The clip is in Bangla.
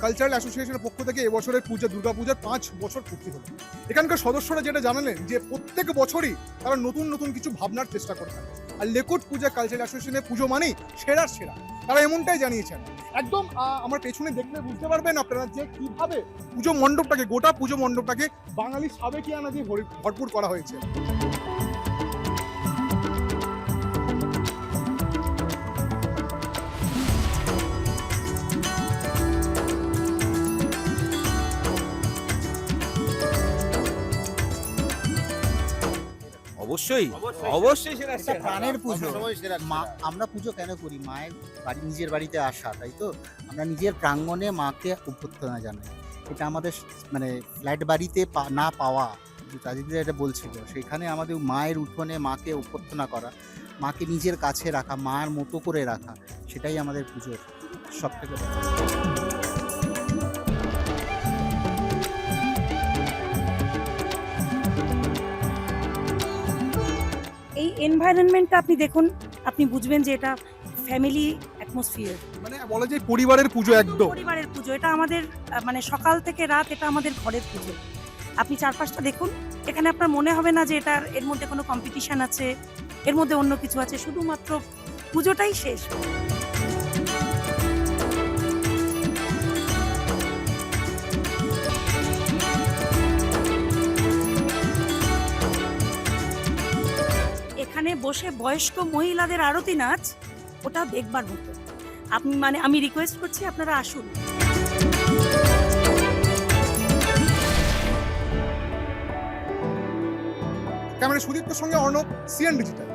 কালচারাল অ্যাসোসিয়েশনের পক্ষ থেকে এবছরের পূজা দুর্গাপূজার পাঁচ বছর পূর্তি হলো। এখানকার সদস্যরা যেটা জানালেন যে প্রত্যেক বছরই তারা নতুন নতুন কিছু ভাবনার চেষ্টা করে থাকে। আর লেকুট পূজা কালচারাল অ্যাসোসিয়েশনের পুজো মানেই সেরার সেরা। তারা এমনটাই জানিয়েছেন। একদম আমার পেছনে দেখলে বুঝতে পারবেন আপনারা যে কীভাবে পুজো মণ্ডপটাকে, গোটা পুজো মণ্ডপটাকে বাঙালি সাবেকিয়ানা দিয়ে ভরি- ভরপুর করা হয়েছে। অবশ্যই অবশ্যই। সেটা প্রাণের পুজো। মা আমরা পুজো কেন করি? মায়ের বাড়ি নিজের বাড়িতে আসা তাই তো? আমরা নিজের প্রাঙ্গণে মাকে অভ্যর্থনা জানাই। এটা আমাদের মানে ফ্ল্যাট বাড়িতে না পাওয়া রাজীবদা এটা বলছিল সেখানে আমাদের মায়ের উঠোনে মাকে অভ্যর্থনা করা মাকে নিজের কাছে রাখা মায়ের মতো করে রাখা সেটাই আমাদের পুজোর সব থেকে এনভায়রনমেন্টটা আপনি দেখুন আপনি বুঝবেন যে এটা ফ্যামিলি অ্যাটমসফিয়ার মানে বলা যায় পরিবারের পুজো একদম পরিবারের পুজো এটা আমাদের মানে সকাল থেকে রাত এটা আমাদের ঘরের পুজো। আপনি চারপাশটা দেখুন এখানে আপনার মনে হবে না যে এটার এর মধ্যে কোনো কম্পিটিশান আছে এর মধ্যে অন্য কিছু আছে শুধুমাত্র পুজোটাই শেষ। এখানে বসে বয়স্ক মহিলাদের আরতি নাচ, ওটা দেখবার মতো। আপনি মানে আমি রিকোয়েস্ট করছি আপনারা আসুন। ক্যামেরা সুদীপ্তর সঙ্গে Arnab CN digital